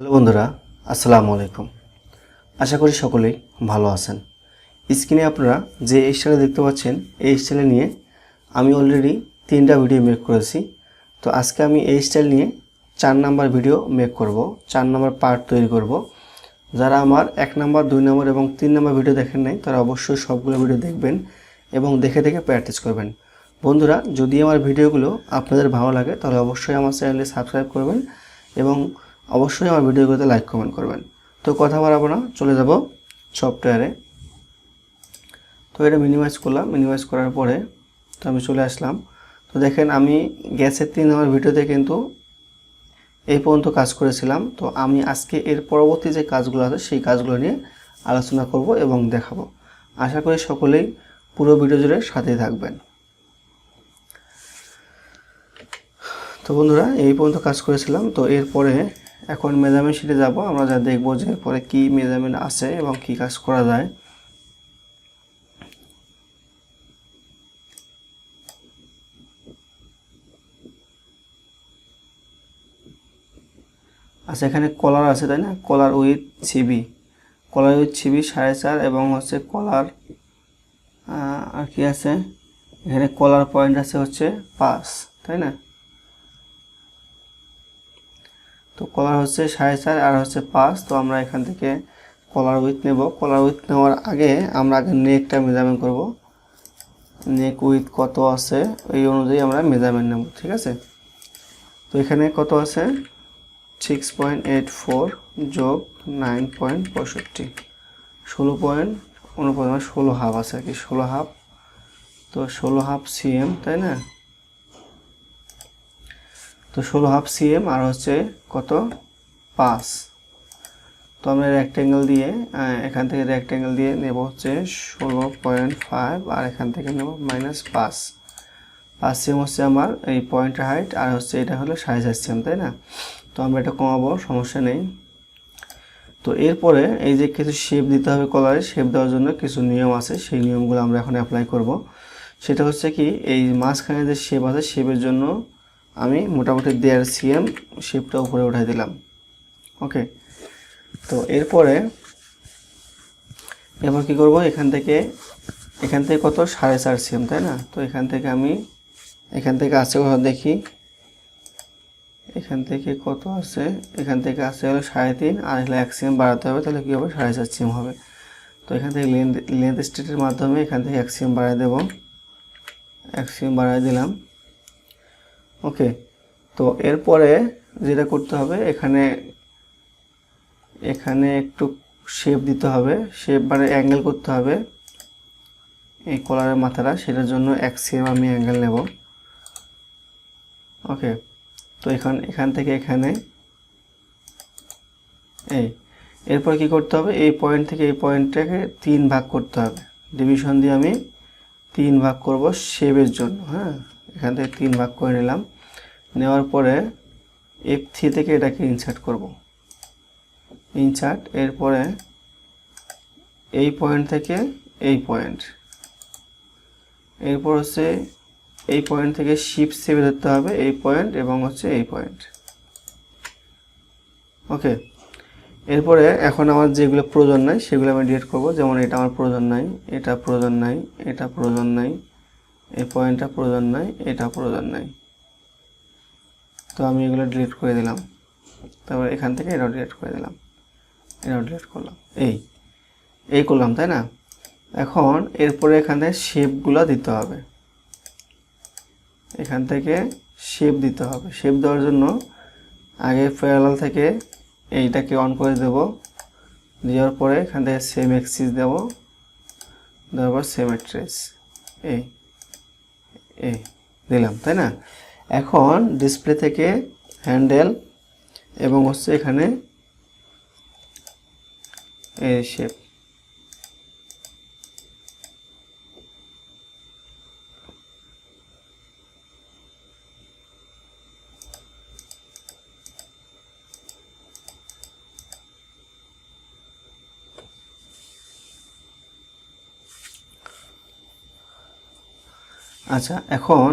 Hello বন্ধুরা, আসসালামু আলাইকুম। আশা করি সকলেই ভালো আছেন। স্ক্রিনে আপনারা যে স্টাইলে দেখতে পাচ্ছেন, এই স্টাইলে নিয়ে আমি অলরেডি তিনটা ভিডিও মেক করেছি। তো আজকে আমি এই স্টাইল নিয়ে চার নাম্বার ভিডিও মেক করব, চার নাম্বার পার্ট তৈরি করব। যারা আমার এক নাম্বার, দুই নম্বর এবং তিন নম্বর ভিডিও দেখেন নাই, তারা অবশ্যই সবগুলো ভিডিও দেখবেন এবং দেখে দেখে প্র্যাকটিস করবেন। বন্ধুরা, যদি আমার ভিডিওগুলো আপনাদের ভালো লাগে, তাহলে অবশ্যই আমার চ্যানেলে সাবস্ক্রাইব করবেন এবং অবশ্যই আমার ভিডিওগুলোতে লাইক কমেন্ট করবেন। তো কথা বাড়াবো না, চলে যাব সফটওয়্যারে তো এটা মিনিমাইজ করলাম মিনিমাইজ করার পরে তো আমি চলে আসলাম। তো দেখেন আমি গ্যাসের তিন নম্বর ভিডিওতে কিন্তু এই পর্যন্ত কাজ করেছিলাম। তো আমি আজকে এর পরবর্তী যে কাজগুলো আছে, সেই কাজগুলো নিয়ে আলোচনা করব এবং দেখাবো। আশা করি সকলেই পুরো ভিডিও জুড়ে সাথেই থাকবেন। তো বন্ধুরা, এই পর্যন্ত কাজ করেছিলাম। তো এরপরে এখন মেজারমেন্ট শিটে যাব, আমরা যা দেখব যে পরে কি মেজারমেন্ট আছে এবং কি কাজ করা যায়। আচ্ছা এখানে কলার আছে, তাই না? কলার উইথ ছিবি। কলার উইথ ছিবি সাড়ে চার এবং হচ্ছে কলার আর কি আছে? এখানে কলার পয়েন্ট আছে হচ্ছে পাঁচ, তাই না? তো কলার হচ্ছে সাড়ে চার আর হচ্ছে পাঁচ, তো আমরা এখান থেকে কলার উইথ নেব। কলার উইথ নেওয়ার আগে আমরা আগে নেকটা মেজারমেন্ট করব। নেক উইথ কত আছে? এই অনুযায়ী আমরা মেজারমেন্ট নেব, ঠিক আছে? তো এখানে কত আছে? সিক্স পয়েন্ট এইট ফোর যোগ নাইন পয়েন্ট পঁয়ষট্টি। ষোলো পয়েন্ট উনপঞ্চাশ ষোলো হাফ আছে আর কি, ষোলো হাফ তো ষোলো হাফ সিএম তাই না? তো ষোলো হাফ সিএম আর হচ্ছে কত? পাঁচ। তো আমরা রেক্ট্যাঙ্গেল দিয়ে এখান থেকে রেক্ট্যাঙ্গেল দিয়ে নেব হচ্ছে ষোলো পয়েন্ট ফাইভ আর এখান থেকে নেব মাইনাস পাঁচ। পাঁচ সিএম হচ্ছে আমার এই পয়েন্টের হাইট আর হচ্ছে এটা হলো সাড়ে চার সিএম তাই না? তো আমরা এটা কমাবো, সমস্যা নেই। তো এরপরে এই যে কিছু শেপ দিতে হবে কলারে শেপ দেওয়ার জন্য কিছু নিয়ম আছে, সেই নিয়মগুলো আমরা এখন অ্যাপ্লাই করব। সেটা হচ্ছে কি, এই মাঝখানে যে শেপ আছে শেপের জন্য আমি মোটামুটি দেড় সিএম শেপটা উপরে উঠাই দিলাম। ওকে তো এরপরে এবার কি করব? এখান থেকে এখান থেকে কত? সাড়ে চার সিএম, তাই না? তো এখান থেকে আমি, এখান থেকে আছে কত দেখি, এখান থেকে কত আছে? এখান থেকে আছে হলো সাড়ে তিন, আর হলো এক সিএম বাড়াতে হবে, তাহলে কী হবে? সাড়ে চার সিএম হবে। তো এখান থেকে লেন্থ লেন্থ স্টেটের মাধ্যমে এখান থেকে এক সিএম বাড়াই দেবো। এক সিএম বাড়াই দিলাম। ওকে, তো এরপরে যেটা করতে হবে, এখানে এখানে একটু শেপ দিতে হবে শেপ মানে অ্যাঙ্গেল করতে হবে এই কলারের মাথাটা, সেটার জন্য এক সিএম আমি অ্যাঙ্গেল নেব। ওকে, তো এখান এখান থেকে এখানে, এই, এরপর কি করতে হবে, এই পয়েন্ট থেকে এই পয়েন্টটাকে তিন ভাগ করতে হবে। ডিভিশন দিয়ে আমি তিন ভাগ করব শেপের জন্য হ্যাঁ? এখান থেকে তিন ভাগ করে নিলাম। নেওয়ার পরে এফ থ্রি থেকে এটাকে ইনসার্ট করব। ইনসার্ট এরপরে এই পয়েন্ট থেকে এই পয়েন্ট এরপর হচ্ছে এই পয়েন্ট থেকে শিপ সেভে ধরতে হবে, এই পয়েন্ট এবং হচ্ছে এই পয়েন্ট ওকে এরপরে এখন আমার যেগুলো প্রয়োজন নাই, সেগুলো আমি ডিলিট করব। যেমন এটা আমার প্রয়োজন নাই, এটা প্রয়োজন নাই, এটা প্রয়োজন নাই। এই পয়েন্টটা প্রয়োজন নাই, এটা প্রয়োজন নাই। তো আমি এগুলো ডিলিট করে দিলাম। তারপর এখান থেকে এটাও ডিলিট করে দিলাম। এটাও ডিলিট করলাম। এই এই করলাম, তাই না? এখন এরপরে এখান থেকে শেপগুলো দিতে হবে। এখান থেকে শেপ দিতে হবে। শেপ দেওয়ার জন্য আগে প্যারালাল থেকে এইটাকে অন করে দেব। দেওয়ার পরে এখান থেকে সেম এক্সিস দেব। দেওয়ার পর সেম ট্রেস এই। এই দিলাম তাই না? এখন ডিসপ্লে থেকে হ্যান্ডেল এবং হচ্ছে এখানে এ শেপ আচ্ছা এখন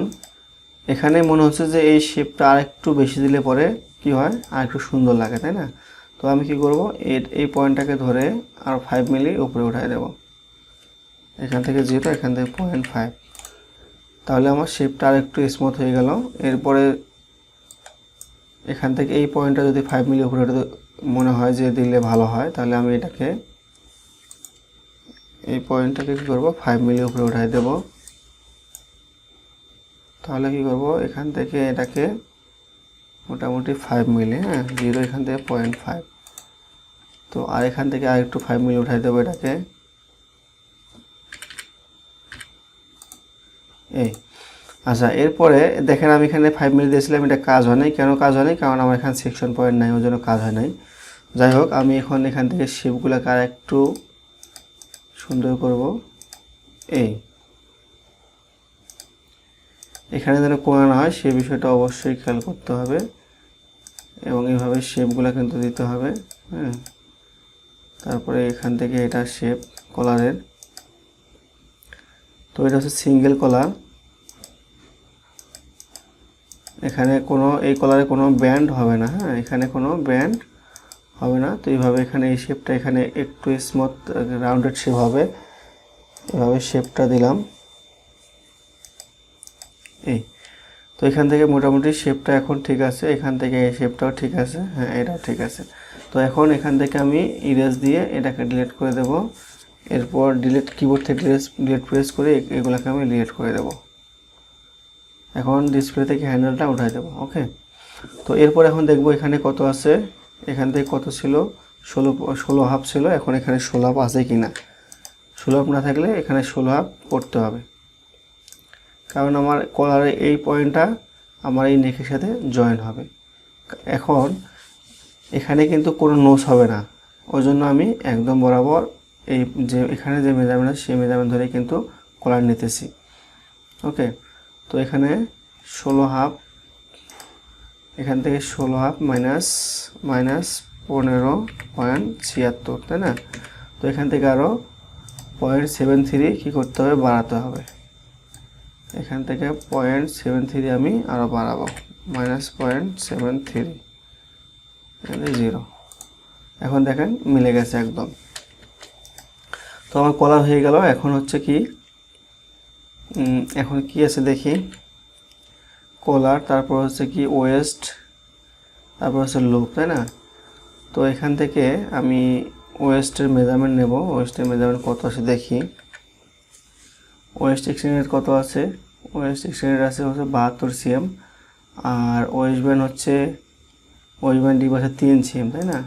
এখানে মনে হচ্ছে যে এই শেপটা আর একটু বেশি দিলে পরে কি হয়? আর একটু সুন্দর লাগে, তাই না? তো আমি কি করব? এর, এই পয়েন্টটাকে ধরে আর ফাইভ মিলি উপরে উঠাই দেব। এখান থেকে জিরো এখান থেকে পয়েন্ট ফাইভ তাহলে আমার শেপটা আর একটু স্মুথ হয়ে গেল। এরপরে এখান থেকে এই পয়েন্টটা যদি ফাইভ মিলি উপরে মনে হয় যে দিলে ভালো হয়, তাহলে আমি এটাকে, এই পয়েন্টটাকে কী করব? ফাইভ মিলি উপরে উঠাই দেব। তাহলে কী করব? এখান থেকে এটাকে মোটামুটি ফাইভ মিলি হ্যাঁ? জিরো এখান থেকে পয়েন্ট ফাইভ তো আর এখান থেকে আর একটু ফাইভ মিলি উঠাই দেবো এটাকে। এই আচ্ছা এরপরে দেখেন আমি এখানে ফাইভ মিনিট দিয়েছিলাম, এটা কাজ হয় নাই। কেন কাজ হয় নাই? কারণ আমার এখানে সেকশন পয়েন্ট নাই, ওই জন্য কাজ হয় নাই। যাই হোক, আমি এখন এখান থেকে শেপগুলোকে আর একটু সুন্দর করব। এই এখানে যেন কোনা না হয়, সে বিষয়টা অবশ্যই খেয়াল করতে হবে। এবং এইভাবে শেপগুলো কিন্তু দিতে হবে হ্যাঁ। তারপরে এখান থেকে এটা শেপ কলারের তো এটা হচ্ছে সিঙ্গেল কলার এখানে কোনো, এই কলারে কোনো ব্যান্ড হবে না হ্যাঁ। এখানে কোনো ব্যান্ড হবে না। তো এইভাবে এখানে এই শেপটা এখানে একটু স্মুথ রাউন্ডেড শেপ হবে। এভাবে শেপটা দিলাম। এই। তো এখান থেকে মোটামুটি শেপটা এখন ঠিক আছে, এখান থেকে এই শেপটাও ঠিক আছে হ্যাঁ এটাও ঠিক আছে। তো এখন এখান থেকে আমি ইরেজ দিয়ে এটাকে ডিলিট করে দেব। এরপর ডিলিট কিবোর্ড থেকে ডিলিট প্রেস করে এগুলোকে আমি ডিলিট করে দেবো। এখন ডিসপ্লে থেকে হ্যান্ডেলটা উঠাই দেবো ওকে তো এরপর এখন দেখব এখানে কত আছে। এখান থেকে কত ছিল? ষোলো ষোলো হাফ ছিল, এখন এখানে ষোলো হাফ আছে কি না ষোলো হাফ না থাকলে এখানে ষোলো হাফ করতে হবে। কারণ আমার কলারের এই পয়েন্টটা আমার এই নেকের সাথে জয়েন হবে। এখন এখানে কিন্তু কোনো নোস হবে না। ওই জন্য আমি একদম বরাবর এই যে এখানে যে মেজারমেন্ট আছে, সেই মেজারমেন্ট ধরে কিন্তু কলার নিতেছি। ওকে তো এখানে ষোলো হাফ এখান থেকে ষোলো হাফ মাইনাস মাইনাস পনেরো পয়েন্ট ছিয়াত্তর, তাই না? তো এখান থেকে আরও পয়েন্ট সেভেন থ্রি কী করতে হবে? বাড়াতে হবে। এখান থেকে পয়েন্ট সেভেন থ্রি আমি আরও বাড়াবো। Minus point seven three zero এখন দেখেন মিলে গেছে একদম। তো আমার কলার হয়ে গেল। এখন হচ্ছে কি এখন কি আছে দেখি? কলার তারপর হচ্ছে কি ওয়েস্ট তারপর হচ্ছে লুপ তাই না? তো এখান থেকে আমি ওয়েস্টের মেজারমেন্ট নেব। ওয়েস্টের মেজারমেন্ট কত আছে দেখি? ওয়েস্ট এক্সটেন্ডেড কত আছে? ওয়েস্ট এক্সটেন্ডেড আছে হচ্ছে বাহাত্তর সিএম, আর ওয়েস্ট ব্যান্ড হচ্ছে, ওয়েস্ট ব্যান্ড ডিপ আছে তিন সিএম, তাই না?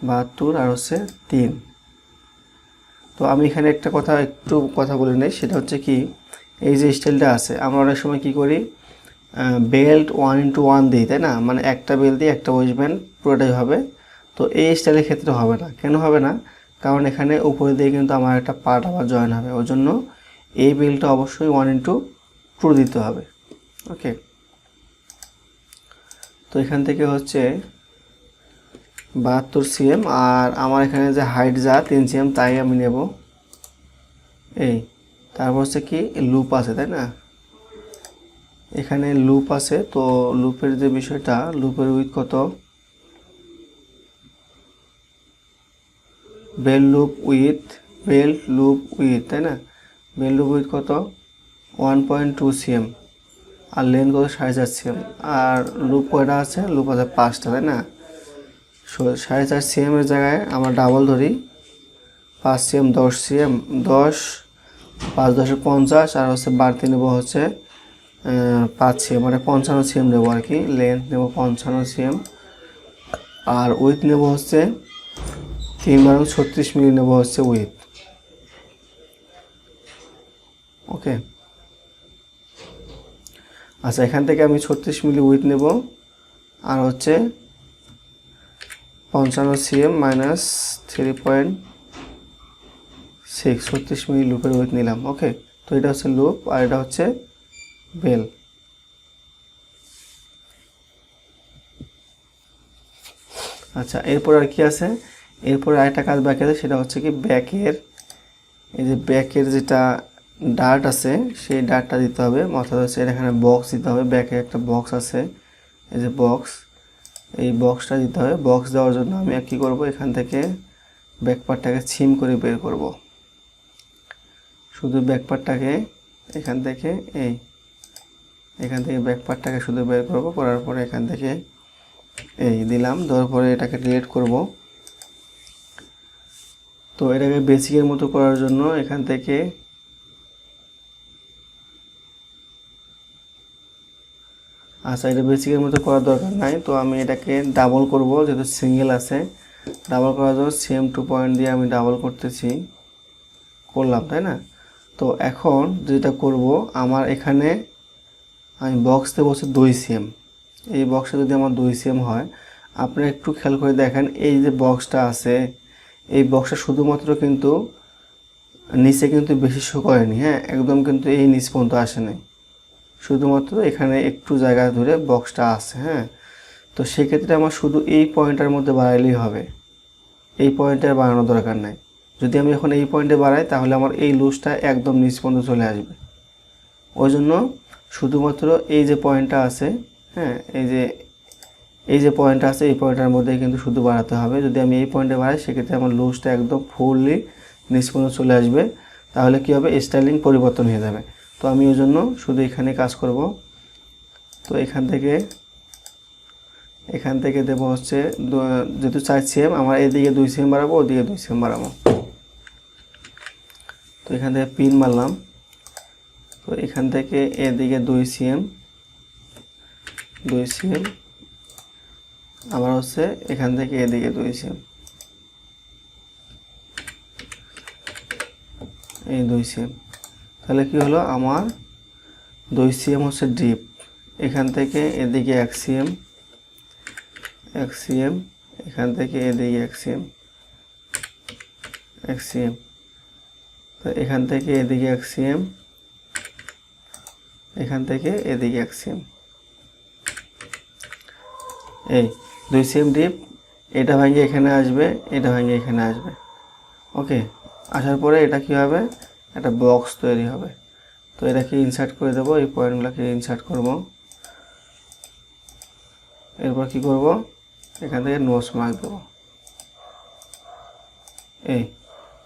বাহাত্তর আর হচ্ছে তিন। তো আমি এখানে একটা কথা, একটু কথা বলে নেই, সেটা হচ্ছে কি, এই যে স্টাইলটা আছে, আমরা অনেক সময় কি করি বেল্ট ওয়ান ইন্টু ওয়ান দিই, তাই না? মানে একটা বেল্ট দিয়ে একটা ওয়েস্টব্যান্ড পুরোটাই হবে। তো এই স্টাইলের ক্ষেত্রে হবে না। কেন হবে না? কারণ এখানে উপরে দিয়ে কিন্তু আমার একটা পার্ট আবার জয়েন হবে। ওই জন্য এই বেল্টটা অবশ্যই ওয়ান ইন্টু টু দিতে হবে। ওকে তো এখান থেকে হচ্ছে বাহাত্তর সিএম আর আমার এখানে যে হাইট যা তিন সিএম তাই আমি নেব। এই, তারপর হচ্ছে কি লুপ আছে, তাই না? এখানে লুপ আছে, তো লুপের যে বিষয়টা লুপের উইথ কত? Bell loop width bell loop width তাই না? বেল লুপ উইথ কত? ওয়ান পয়েন্ট টু সিএম আর লেন কত? সাড়ে চার সিএম আর লুপ কয়টা আছে? লুপ আছে পাঁচটা, তাই না? সাড়ে চার সিএমের জায়গায় আমরা ডাবল ধরি। পাঁচ সিএম দশ সিএম দশ, পাঁচ দশে পঞ্চাশ, আর হচ্ছে বাড়তি নেব হচ্ছে পাঁচ সিএম মানে পঞ্চান্ন সিএম নেব আর কি। লেন্থ নেব পঞ্চান্ন সিএম আর উইথ নেব হচ্ছে, তিন বারো ছত্রিশ মিলি নেব হচ্ছে উইথ ওকে আচ্ছা এখান থেকে আমি ছত্রিশ মিলি উইথ নেব। আর হচ্ছে পঞ্চান্ন cm minus three point six ছত্রিশ মিলি লুপের উইথ নিলাম ওকে তো এটা হচ্ছে লুপ আর এটা হচ্ছে বেল আচ্ছা এরপর আর কি আছে? এরপরে আরেকটা কাজ বাকি আছে, সেটা হচ্ছে কি ব্যাকের এই যে ব্যাকের যেটা ডার্ট আছে, সেই ডার্টটা দিতে হবে। অর্থাৎ হচ্ছে এখানে বক্স দিতে হবে। ব্যাকে একটা বক্স আছে। এই যে বক্স এই বক্সটা দিতে হবে। বক্স দেওয়ার জন্য আমি আর কী করব? এখান থেকে ব্যাকপারটাকে ছিম করে বের করব। শুধু ব্যাকপারটাকে এখান থেকে, এই, এখান থেকে ব্যাকপারটাকে শুধু বের করব। করার পরে এখান থেকে, এই দিলাম। দেওয়ার পরে এটাকে ডিলিট করব। তো এটাকে বেসিকের মতো করার জন্য এখান থেকে আচ্ছা এটা বেসিকের মতো করার দরকার নাই। তো আমি এটাকে ডাবল করব, যেহেতু সিঙ্গেল আছে। ডাবল করার জন্য সেম টু পয়েন্ট দিয়ে আমি ডাবল করতেছি। করলাম, তাই না? তো এখন যেটা করব, আমার এখানে আমি বক্সতে বসে দুই সিএম এই বক্সে যদি আমার দুই সিএম হয়, আপনি একটু খেয়াল করে দেখেন, এই যে বক্সটা আছে, এই বক্সটা শুধুমাত্র কিন্তু নিচে কিন্তু বেশি শো করেনি হ্যাঁ? একদম কিন্তু এই নিচ পর্যন্ত আসে নাই শুধুমাত্র এখানে একটু জায়গা ধরে বক্সটা আছে হ্যাঁ? তো সেক্ষেত্রে আমার শুধু এই পয়েন্টটার মধ্যে বাড়াইলেই হবে। এই পয়েন্টে আর বাড়ানোর দরকার নাই। যদি আমি এখন এই পয়েন্টে বাড়াই, তাহলে আমার এই লুজটা একদম নিচ পর্যন্ত চলে আসবে। ওই জন্য শুধুমাত্র এই যে পয়েন্টটা আছে হ্যাঁ এই যে এই যে পয়েন্টটা আছে, এই পয়েন্টটার মধ্যে কিন্তু শুধু বাড়াতে হবে। যদি আমি এই পয়েন্টে বাড়াই, সেক্ষেত্রে আমার লুজটা একদম ফুললি নিচ পর্যন্ত চলে আসবে। তাহলে কী হবে? স্টাইলিং পরিবর্তন হয়ে যাবে। তো আমি ওই জন্য শুধু এখানে কাজ করব। তো এখান থেকে এখান থেকে দেবো হচ্ছে যেহেতু চার সিএম, আমার এদিকে দুই সিএম বাড়াবো, ওদিকে দুই সিএম বাড়াবো। তো এখান থেকে পিন মারলাম। তো এখান থেকে এদিকে দুই সিএম দুই সিএম, আবার হচ্ছে এখান থেকে এদিকে দুই সিএম। এই দুই সিএম। তাহলে কি হলো? আমার দুই সিএম হচ্ছে ডিপ এখান থেকে এদিকে এক সিএম এক সিএম, এখান থেকে এদিকে এক সিএম এক সিএম। তো এখান থেকে এদিকে এক সিএম, এখান থেকে এদিকে এক সিএম। এই দুই সিএম ডিপ এটা ভাঙে এখানে আসবে, এটা ভাঙে এখানে আসবে। ওকে, আসার পরে এটা কি হবে? একটা বক্স তৈরি হবে। তো এটাকে ইনসার্ট করে দেবো, এই পয়েন্টগুলোকে ইনসার্ট করব। এরপর কি করব? এখান থেকে নোটস মার্ক দেবো। এই,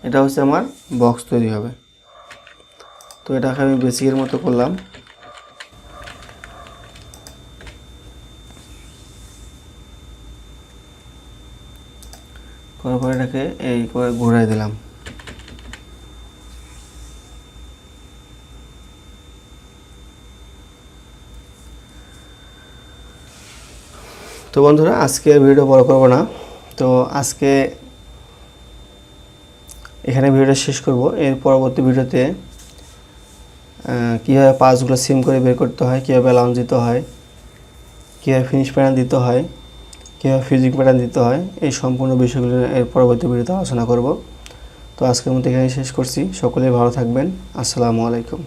এটা হচ্ছে আমার বক্স তৈরি হবে। তো এটাকে আমি বেসিকের মতো করলাম। করার পর এটাকে এই করে ঘুরাই দিলাম। তো বন্ধুরা, আজকে ভিডিও বড় করব না। তো আজকে এখানে ভিডিওটা শেষ করব। এর পরবর্তী ভিডিওতে কীভাবে পাসগুলো সিম করে বের করতে হয়, কীভাবে অ্যালাউন্স দিতে হয়, কীভাবে ফিনিশ প্যাটার্ন দিতে হয়, কীভাবে ফিজিক প্যাটার্ন দিতে হয়, এই সম্পূর্ণ বিষয়গুলো এর পরবর্তী ভিডিওতে আলোচনা করব। তো আজকের মতো এখানে শেষ করছি। সকলেই ভালো থাকবেন। আসসালামু আলাইকুম।